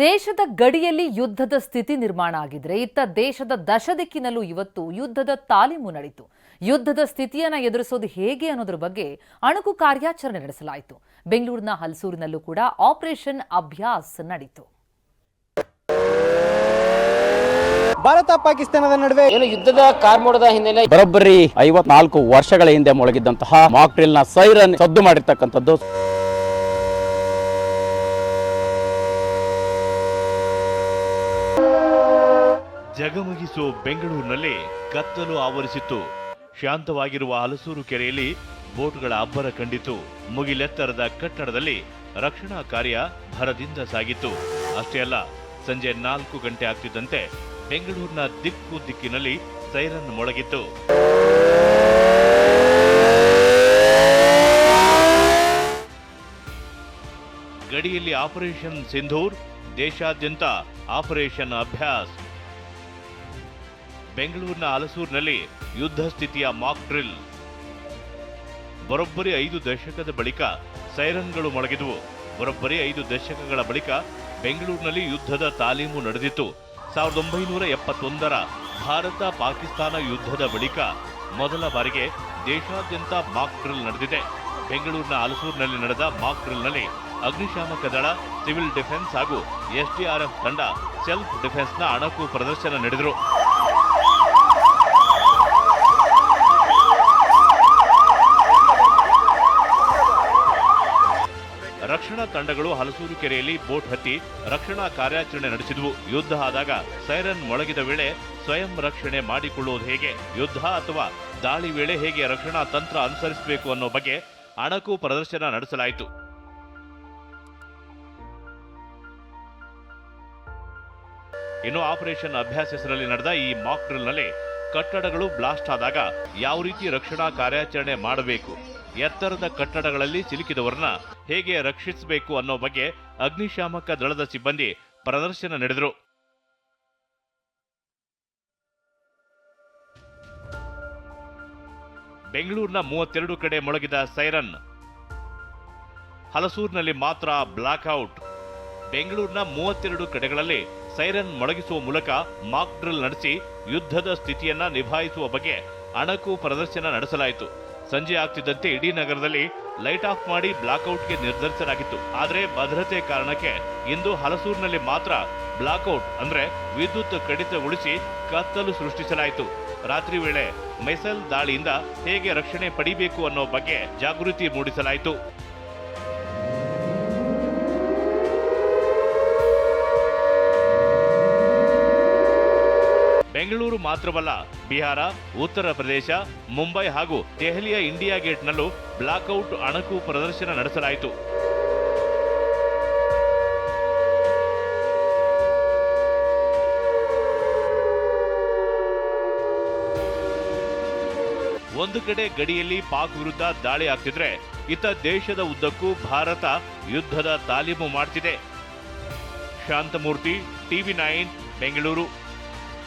ದೇಶದ ಗಡಿಯಲ್ಲಿ ಯುದ್ಧದ ಸ್ಥಿತಿ ನಿರ್ಮಾಣ ಆಗಿದ್ರೆ ಇತ್ತ ದೇಶದ ದಶ ದಿಕ್ಕಿನಲ್ಲೂ ಇವತ್ತು ಯುದ್ಧದ ತಾಲೀಮು ನಡೀತು. ಯುದ್ಧದ ಸ್ಥಿತಿಯನ್ನ ಎದುರಿಸೋದು ಹೇಗೆ ಅನ್ನೋದ್ರ ಬಗ್ಗೆ ಅಣುಕು ಕಾರ್ಯಾಚರಣೆ ನಡೆಸಲಾಯಿತು. ಬೆಂಗಳೂರಿನ ಹಲಸೂರಿನಲ್ಲೂ ಕೂಡ ಆಪರೇಷನ್ ಅಭ್ಯಾಸ್ ನಡೀತು. ಭಾರತ ಪಾಕಿಸ್ತಾನದ ನಡುವೆ ಏನು ಯುದ್ಧದ ಕಾರ್ಮೋಡದ ಹಿನ್ನೆಲೆ ಬರೋಬ್ಬರಿ ಐವತ್ನಾಲ್ಕು ವರ್ಷಗಳ ಹಿಂದೆ ಮೊಳಗಿದ್ದಂತಹ ಮಾಕ್ ಡ್ರಿಲ್ನ ಸೈರನ್ ಸದ್ದು ಮಾಡಿರ್ತಕ್ಕಂಥದ್ದು. ಜಗಮಗಿಸೋ ಬೆಂಗಳೂರಿನಲ್ಲಿ ಕತ್ತಲು ಆವರಿಸಿತ್ತು. ಶಾಂತವಾಗಿರುವ ಹಲಸೂರು ಕೆರೆಯಲ್ಲಿ ಬೋಟ್ಗಳ ಅಬ್ಬರ ಕಂಡಿತು ಮುಗಿಲೆತ್ತರದ ಕಟ್ಟಡದಲ್ಲಿ ರಕ್ಷಣಾ ಕಾರ್ಯ ಭರದಿಂದ ಸಾಗಿತ್ತು. ಅಷ್ಟೇ ಅಲ್ಲ, ಸಂಜೆ ನಾಲ್ಕು ಗಂಟೆ ಆಗ್ತಿದ್ದಂತೆ ಬೆಂಗಳೂರಿನ ದಿಕ್ಕು ದಿಕ್ಕಿನಲ್ಲಿ ಸೈರನ್ ಮೊಳಗಿತ್ತು. ಗಡಿಯಲ್ಲಿ ಆಪರೇಷನ್ ಸಿಂಧೂರ್, ದೇಶಾದ್ಯಂತ ಆಪರೇಷನ್ ಅಭ್ಯಾಸ್. ಬೆಂಗಳೂರಿನ ಹಲಸೂರಿನಲ್ಲಿ ಯುದ್ಧ ಸ್ಥಿತಿಯ ಮಾಕ್ ಡ್ರಿಲ್ ಬರೋಬ್ಬರಿ ಐದು ದಶಕದ ಬಳಿಕ ಸೈರನ್ಗಳು ಮೊಳಗಿದವು. ಬರೋಬ್ಬರಿ ಐದು ದಶಕಗಳ ಬಳಿಕ ಬೆಂಗಳೂರಿನಲ್ಲಿ ಯುದ್ಧದ ತಾಲೀಮು ನಡೆದಿತ್ತು. ಸಾವಿರದ ಒಂಬೈನೂರ ಎಪ್ಪತ್ತೊಂದರ ಭಾರತ ಪಾಕಿಸ್ತಾನ ಯುದ್ಧದ ಬಳಿಕ ಮೊದಲ ಬಾರಿಗೆ ದೇಶಾದ್ಯಂತ ಮಾಕ್ ಡ್ರಿಲ್ ನಡೆದಿದೆ. ಬೆಂಗಳೂರಿನ ಹಲಸೂರಿನಲ್ಲಿ ನಡೆದ ಮಾಕ್ ಡ್ರಿಲ್ನಲ್ಲಿ ಅಗ್ನಿಶಾಮಕ ದಳ ಸಿವಿಲ್ ಡಿಫೆನ್ಸ್ ಹಾಗೂ ಎಸ್ಡಿಆರ್ಎಫ್ ತಂಡ ಸೆಲ್ಫ್ ಡಿಫೆನ್ಸ್ನ ಅಣಕು ಪ್ರದರ್ಶನ ನಡೆದರು. ರಕ್ಷಣಾ ತಂಡಗಳು ಹಲಸೂರು ಕೆರೆಯಲ್ಲಿ ಬೋಟ್ ಹತ್ತಿ ರಕ್ಷಣಾ ಕಾರ್ಯಾಚರಣೆ ನಡೆಸಿದವು. ಯುದ್ಧ ಆದಾಗ ಸೈರನ್ ಮೊಳಗಿದ ವೇಳೆ ಸ್ವಯಂ ರಕ್ಷಣೆ ಮಾಡಿಕೊಳ್ಳುವುದು ಹೇಗೆ? ಯುದ್ಧ ಅಥವಾ ದಾಳಿ ವೇಳೆ ಹೇಗೆ ರಕ್ಷಣಾ ತಂತ್ರ ಅನುಸರಿಸಬೇಕು ಅನ್ನೋ ಬಗ್ಗೆ ಅಣಕು ಪ್ರದರ್ಶನ ನಡೆಸಲಾಯಿತು. ಇನ್ನು ಆಪರೇಷನ್ ಅಭ್ಯಾಸ ಹೆಸರಲ್ಲಿ ನಡೆದ ಈ ಮಾಕ್ ಡ್ರಿಲ್ನಲ್ಲಿ ಕಟ್ಟಡಗಳು ಬ್ಲಾಸ್ಟ್ ಆದಾಗ ಯಾವ ರೀತಿ ರಕ್ಷಣಾ ಕಾರ್ಯಾಚರಣೆ ಮಾಡಬೇಕು? ಎತ್ತರದ ಕಟ್ಟಡಗಳಲ್ಲಿ ಸಿಲುಕಿದವರನ್ನ ಹೇಗೆ ರಕ್ಷಿಸಬೇಕು ಅನ್ನೋ ಬಗ್ಗೆ ಅಗ್ನಿಶಾಮಕ ದಳದ ಸಿಬ್ಬಂದಿ ಪ್ರದರ್ಶನ ನಡೆದರು. ಬೆಂಗಳೂರಿನ ಮೂವತ್ತೆರಡು ಕಡೆ ಮೊಳಗಿದ ಸೈರನ್. ಹಲಸೂರಿನಲ್ಲಿ ಮಾತ್ರ ಬ್ಲಾಕ್ಔಟ್ ಬೆಂಗಳೂರಿನ ಮೂವತ್ತೆರಡು ಕಡೆಗಳಲ್ಲಿ ಸೈರನ್ ಮೊಳಗಿಸುವ ಮೂಲಕ ಮಾಕ್ ಡ್ರಿಲ್ ನಡೆಸಿ ಯುದ್ಧದ ಸ್ಥಿತಿಯನ್ನ ನಿಭಾಯಿಸುವ ಬಗ್ಗೆ ಅಣಕು ಪ್ರದರ್ಶನ ನಡೆಸಲಾಯಿತು. ಸಂಜೆ ಆಗ್ತಿದ್ದಂತೆ ಇಡೀ ನಗರದಲ್ಲಿ ಲೈಟ್ ಆಫ್ ಮಾಡಿ ಬ್ಲಾಕ್ಔಟ್ಗೆ ನಿರ್ಧರಿಸಲಾಗಿತ್ತು. ಆದರೆ ಭದ್ರತೆ ಕಾರಣಕ್ಕೆ ಇಂದು ಹಲಸೂರಿನಲ್ಲಿ ಮಾತ್ರ ಬ್ಲಾಕ್ಔಟ್ ಅಂದ್ರೆ ವಿದ್ಯುತ್ ಕಡಿತಗೊಳಿಸಿ ಕತ್ತಲು ಸೃಷ್ಟಿಸಲಾಯಿತು. ರಾತ್ರಿ ವೇಳೆ ಮೈಸಲ್ ದಾಳಿಯಿಂದ ಹೇಗೆ ರಕ್ಷಣೆ ಪಡಿಬೇಕು ಅನ್ನೋ ಬಗ್ಗೆ ಜಾಗೃತಿ ಮೂಡಿಸಲಾಯಿತು. ಬೆಂಗಳೂರು ಮಾತ್ರವಲ್ಲ, ಬಿಹಾರ, ಉತ್ತರ ಪ್ರದೇಶ, ಮುಂಬೈ ಹಾಗೂ ದೆಹಲಿಯ ಇಂಡಿಯಾ ಗೇಟ್ನಲ್ಲೂ ಬ್ಲಾಕ್ಔಟ್ ಅಣಕು ಪ್ರದರ್ಶನ ನಡೆಸಲಾಯಿತು. ಒಂದು ಕಡೆ ಗಡಿಯಲ್ಲಿ ಪಾಕ್ ವಿರುದ್ಧ ದಾಳಿ ಆಗ್ತಿದ್ರೆ ಇತ ದೇಶದ ಉದ್ದಕ್ಕೂ ಭಾರತ ಯುದ್ಧದ ತಾಲೀಮು ಮಾಡ್ತಿದೆ. Shanthamurthy, TV nine, Bengaluru.